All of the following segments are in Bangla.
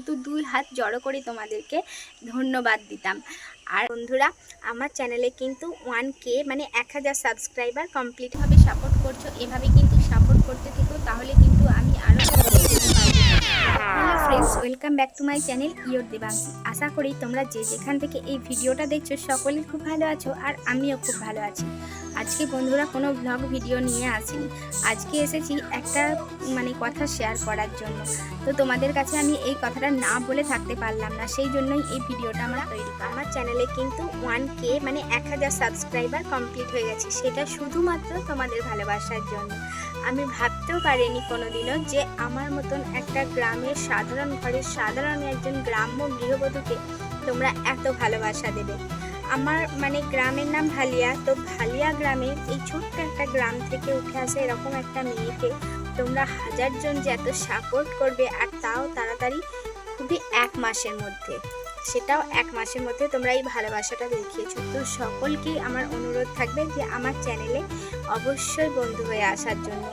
কিন্তু দুই হাত জড়ো করে তোমাদেরকে ধন্যবাদ দিতাম। আর বন্ধুরা, আমার চ্যানেলে কিন্তু ওয়ান কে মানে এক হাজার সাবস্ক্রাইবার কমপ্লিটভাবে সাপোর্ট করছ, এভাবে কিন্তু সাপোর্ট করতে থেকো, তাহলে কিন্তু আমি আরও hello friends welcome back to my channel your Debanshi আশা করি তোমরা যে যেখান থেকে এই ভিডিওটা দেখছ, সকলে খুব ভালো আছো, আর আমিও খুব ভালো আছি। আজকে বন্ধুরা কোনো ব্লগ ভিডিও নিয়ে আসিনি। আজকে এসেছি একটা মানে কথা শেয়ার করার জন্য। তো তোমাদের কাছে আমি এই কথাটা না বলে থাকতে পারলাম না, সেই জন্যই এই ভিডিওটা আমরা তৈরি। আমার চ্যানেলে কিন্তু ওয়ান কে মানে এক হাজার সাবস্ক্রাইবার কমপ্লিট হয়ে গেছে। সেটা শুধুমাত্র তোমাদের ভালোবাসার জন্য। আমি ভাবতেও পারিনি কোনোদিনও যে আমার মতন একটা গ্রামের সাধারণ ঘরের সাধারণ একজন গ্রাম্য গৃহবধূকে তোমরা এত ভালোবাসা দেবে। আমার মানে গ্রামের নাম ভালিয়া, তো ভালিয়া গ্রামের এই ছোট্ট একটা গ্রাম থেকে উঠে আসে এরকম একটা মেয়েকে। তোমরা হাজারজন যে এত সাপোর্ট করবে আর তাও তাড়াতাড়ি খুবই এক মাসের মধ্যে। সেটাও এক মাসের মধ্যে তোমরা এই ভালোবাসাটা দেখিয়েছো। তো সকলকেই আমার অনুরোধ থাকবে যে আমার চ্যানেলে অবশ্যই বন্ধু হয়ে আসার জন্য।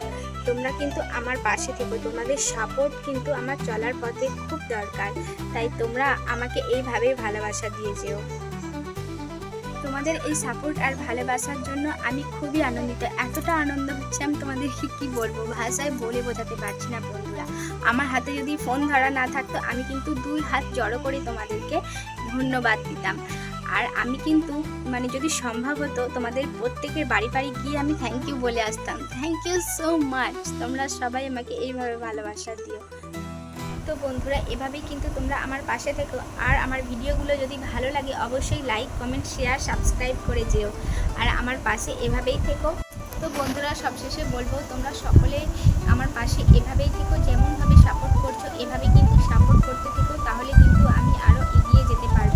তোমরা কিন্তু আমার পাশে থেকো। তোমাদের সাপোর্ট কিন্তু আমার চলার পথে খুব দরকার। তাই তোমরা আমাকে এইভাবেই ভালোবাসা দিয়ে যেও। তোমাদের এই সাপোর্ট আর ভালোবাসার জন্য আমি খুবই আনন্দিত। এতটা আনন্দ হচ্ছে আমি তোমাদেরকে কি বলব? ভাষায় বলে বোঝাতে পারছি না বন্ধুরা। আমার হাতে যদি ফোন ধরা না থাকতো, আমি কিন্তু দুই হাত জড়ো করে তোমাদেরকে ধন্যবাদ দিতাম। আর আমি কিন্তু মানে যদি সম্ভব হতো, তোমাদের প্রত্যেকের বাড়ি বাড়ি গিয়ে আমি থ্যাংক ইউ বলে আসতাম। থ্যাংক ইউ সো মাচ তোমরা সবাই আমাকে এইভাবে ভালোবাসা দিও। তো বন্ধুরা, এভাবেই কিন্তু তোমরা আমার পাশে থেকো। আর আমার ভিডিওগুলো যদি ভালো লাগে, অবশ্যই লাইক কমেন্ট শেয়ার সাবস্ক্রাইব করে যেও। আর আমার পাশে এভাবেই থেকো। তো বন্ধুরা, সবশেষে বলব, তোমরা সকলে আমার পাশে এভাবেই থেকো, যেমনভাবে সাপোর্ট করছ এভাবে কিন্তু সাপোর্ট করতে থেকো, তাহলে কিন্তু আমি আরও এগিয়ে যেতে পারব।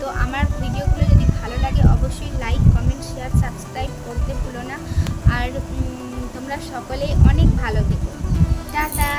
তো আমার ভিডিওগুলো যদি ভালো লাগে, অবশ্যই লাইক কমেন্ট শেয়ার সাবস্ক্রাইব করতে ভুলো না। আর তোমরা সকলেই অনেক ভালো থেকো। টাটা!